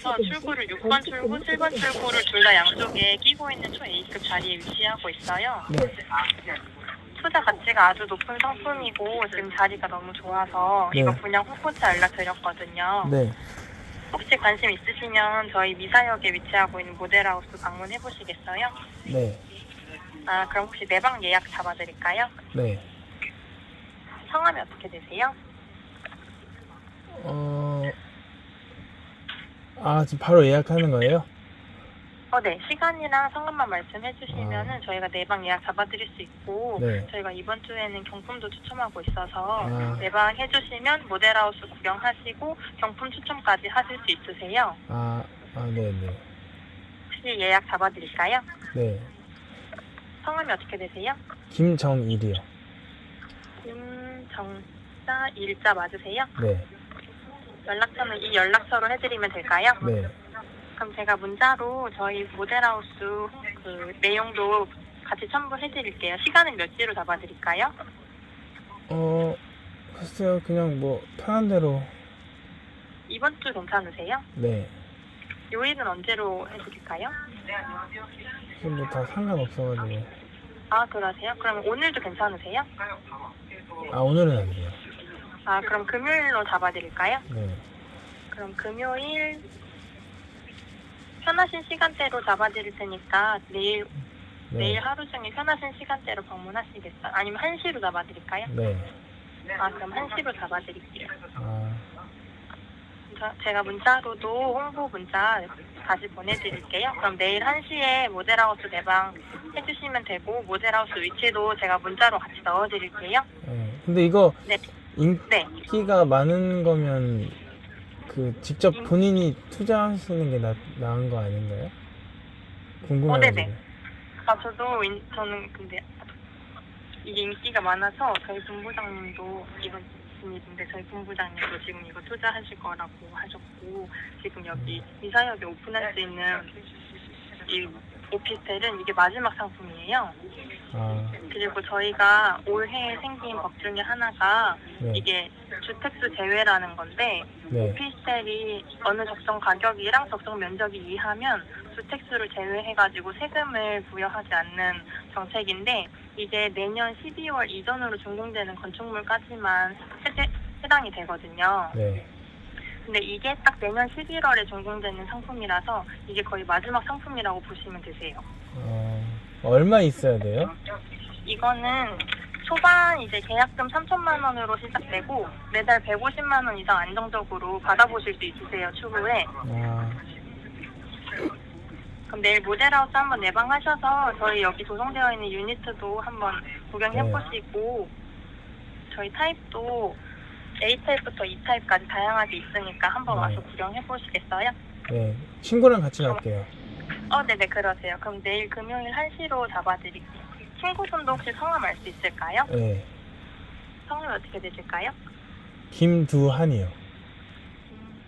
서 출구를 6번 출구, 7번 출구를 둘 다 양쪽에 끼고 있는 초 A급 자리에 위치하고 있어요. 네. 투자 가치가 아주 높은 상품이고 지금 자리가 너무 좋아서 네. 이거 분양 홍보차 연락드렸거든요. 네. 혹시 관심 있으시면 저희 미사역에 위치하고 있는 모델하우스 방문해 보시겠어요? 네. 아 그럼 혹시 내방 예약 잡아드릴까요? 네. 성함이 어떻게 되세요? 어. 아, 지금 바로 예약하는 거예요? 어, 네. 시간이랑 성함만 말씀해 주시면은 저희가 내방 예약 잡아드릴 수 있고 아. 네. 저희가 이번 주에는 경품도 추첨하고 있어서 아. 내방 해주시면 모델하우스 구경하시고 경품 추첨까지 하실 수 있으세요? 아, 아, 네, 네. 혹시 예약 잡아드릴까요? 네. 성함이 어떻게 되세요? 김정일이요. 김정자 일자 맞으세요? 네. 연락처는 이 연락처로 해드리면 될까요? 네. 그럼 제가 문자로 저희 모델하우스 그 내용도 같이 첨부해드릴게요. 시간은 몇 시로 잡아드릴까요? 어, 글쎄요. 그냥 뭐, 편한 대로. 이번 주 괜찮으세요? 네. 요일은 언제로 해드릴까요? 지금 뭐 다 상관없어가지고. 아 그러세요? 그럼 오늘도 괜찮으세요? 아, 오늘은 안 돼요. 아 그럼 금요일로 잡아드릴까요? 네. 그럼 금요일 편하신 시간대로 잡아드릴 테니까 내일 네. 내일 하루 중에 편하신 시간대로 방문하시겠어요? 아니면 1시로 잡아드릴까요? 네. 아 그럼 1시로 잡아드릴게요. 아, 저- 제가 문자로도 홍보 문자 다시 보내드릴게요. 그럼 내일 1시에 모델하우스 내방 해주시면 되고 모델하우스 위치도 제가 문자로 같이 넣어드릴게요. 네. 근데 이거 네. 인기가 네. 많은 거면 그 직접 인- 본인이 투자하시는 게 나, 나은 거 아닌가요? 어, 궁금해가지고. 네네. 아 저도 인- 저는 근데 이게 인기가 많아서 저희 본부장님도 이번 분이신데 저희 본부장님도 지금 이거 투자하실 거라고 하셨고 지금 여기 이사역에 오픈할 수 있는 이 오피스텔은 이게 마지막 상품이에요. 아, 그리고 저희가 올해 생긴 법 중에 하나가 네. 이게 주택수 제외라는 건데 네. 오피스텔이 어느 적정 가격이랑 적정 면적이 이하면 주택수를 제외해가지고 세금을 부여하지 않는 정책인데 이제 내년 12월 이전으로 준공되는 건축물까지만 해당이 되거든요. 네. 근데 이게 딱 내년 11월에 준공되는 상품이라서 이게 거의 마지막 상품이라고 보시면 되세요. 어, 얼마 있어야 돼요? 이거는 초반 이제 계약금 3천만 원으로 시작되고 매달 150만 원 이상 안정적으로 받아보실 수 있으세요 추후에. 아, 그럼 내일 모델하우스 한번 내방하셔서 저희 여기 조성되어 있는 유니트도 한번 구경해 보시고 저희 타입도 A 타입부터 E 타입까지 다양하게 있으니까 한번 네. 와서 구경해 보시겠어요? 네. 친구랑 같이 갈게요. 어, 네네 그러세요. 그럼 내일 금요일 1시로 잡아드릴게요. 친구 분도 혹시 성함 알 수 있을까요? 네. 성함이 어떻게 되실까요? 김두한이요. 음,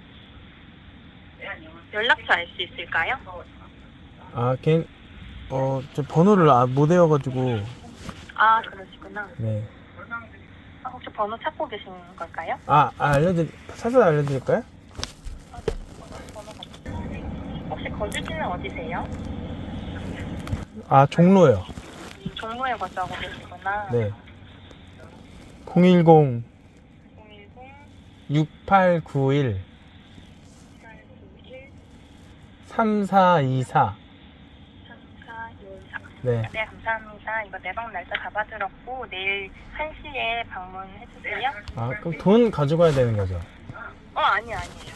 연락처 알 수 있을까요? 아, 걔, 어, 저 번호를 아, 못 외워가지고, 아 그러시구나. 네. 아, 혹시 번호 찾고 계신 걸까요? 아, 아 알려드, 사서 알려드릴까요? 혹시 거주지는 어디세요? 아, 종로요. 종로에 거주하고 계시구나. 네. 010 010 6891 891 3424. 3424. 네. 네, 감사합니다. 이거 내방 날짜 잡아들었고 내일 1시에 방문해 주세요. 아, 그럼 돈 가져가야 되는 거죠? 어, 아니 아니에요.